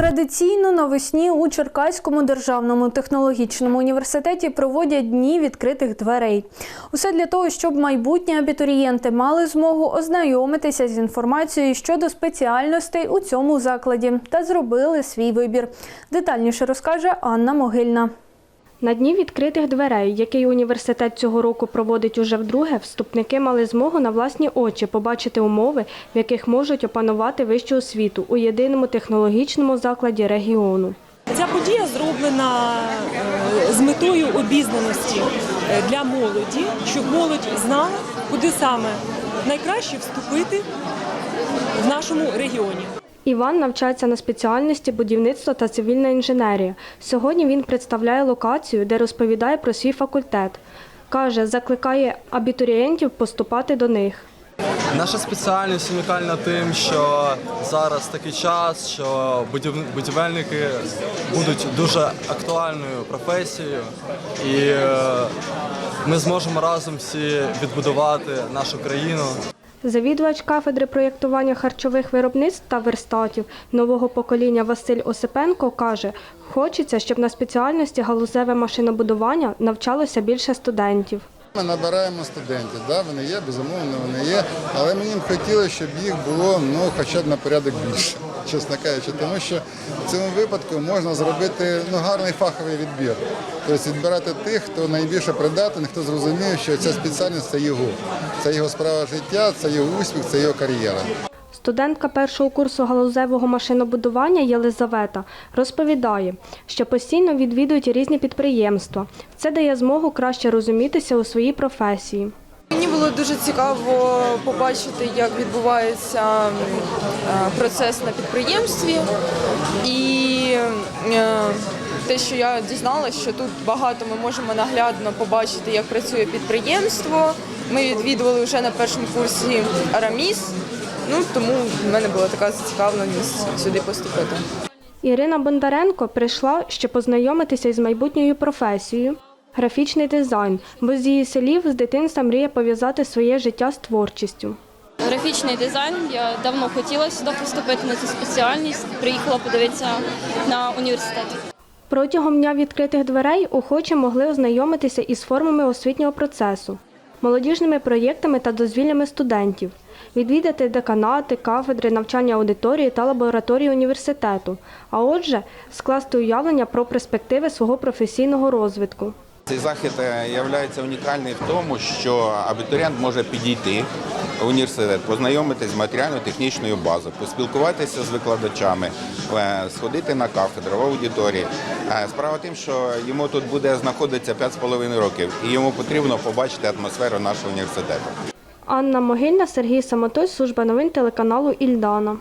Традиційно навесні у Черкаському державному технологічному університеті проводять дні відкритих дверей. Усе для того, щоб майбутні абітурієнти мали змогу ознайомитися з інформацією щодо спеціальностей у цьому закладі та зробили свій вибір. Детальніше розкаже Анна Могильна. На дні відкритих дверей, який університет цього року проводить уже вдруге, вступники мали змогу на власні очі побачити умови, в яких можуть опанувати вищу освіту у єдиному технологічному закладі регіону. Ця подія зроблена е, з метою обізнаності е, для молоді, щоб молодь знала, куди саме найкраще вступити в нашому регіоні. Іван навчається на спеціальності будівництво та цивільна інженерія. Сьогодні він представляє локацію, де розповідає про свій факультет. Каже, закликає абітурієнтів поступати до них. Наша спеціальність унікальна тим, що зараз такий час, що будівельники будуть дуже актуальною професією, і е, ми зможемо разом всі відбудувати нашу країну. Завідувач кафедри проєктування харчових виробництв та верстатів нового покоління Василь Осипенко каже, хочеться, щоб на спеціальності галузеве машинобудування навчалося більше студентів. Ми набираємо студентів, да, вони є, безумовно, вони є, але мені б хотілося, щоб їх було ну, хоча б на порядок більше, чесно кажучи, тому що в цьому випадку можна зробити ну, гарний фаховий відбір. Тобто відбирати тих, хто найбільше придатний, хто зрозумів, що ця спеціальність це його. Це його справа життя, це його успіх, це його кар'єра. Студентка першого курсу галузевого машинобудування Єлизавета розповідає, що постійно відвідують різні підприємства. Це дає змогу краще розумітися у своїй професії. Мені було дуже цікаво побачити, як відбувається е, процес на підприємстві, і е, те, що я дізналася, що тут багато ми можемо наглядно побачити, як працює підприємство. Ми відвідували вже на першому курсі Араміс. Ну тому в мене була така зацікавленість сюди поступити. Ірина Бондаренко прийшла, щоб познайомитися із майбутньою професією графічний дизайн, бо з її слів з дитинства мріє пов'язати своє життя з творчістю. Графічний дизайн. Я давно хотіла сюди поступити на цю спеціальність. Приїхала подивитися на університет. Протягом дня відкритих дверей охочі могли ознайомитися із формами освітнього процесу, молодіжними проєктами та дозвіллями студентів, відвідати деканати, кафедри, навчання аудиторії та лабораторії університету, а отже, скласти уявлення про перспективи свого професійного розвитку. Цей захід є унікальний в тому, що абітурієнт може підійти в університет, познайомитися з матеріально-технічною базою, поспілкуватися з викладачами, е, сходити на кафедру, в аудиторії. Е, Справа тим, що йому тут буде знаходитися 5,5 років, і йому потрібно побачити атмосферу нашого університету. Анна Могильна, Сергій Самотой, служба новин телеканалу Ільдана.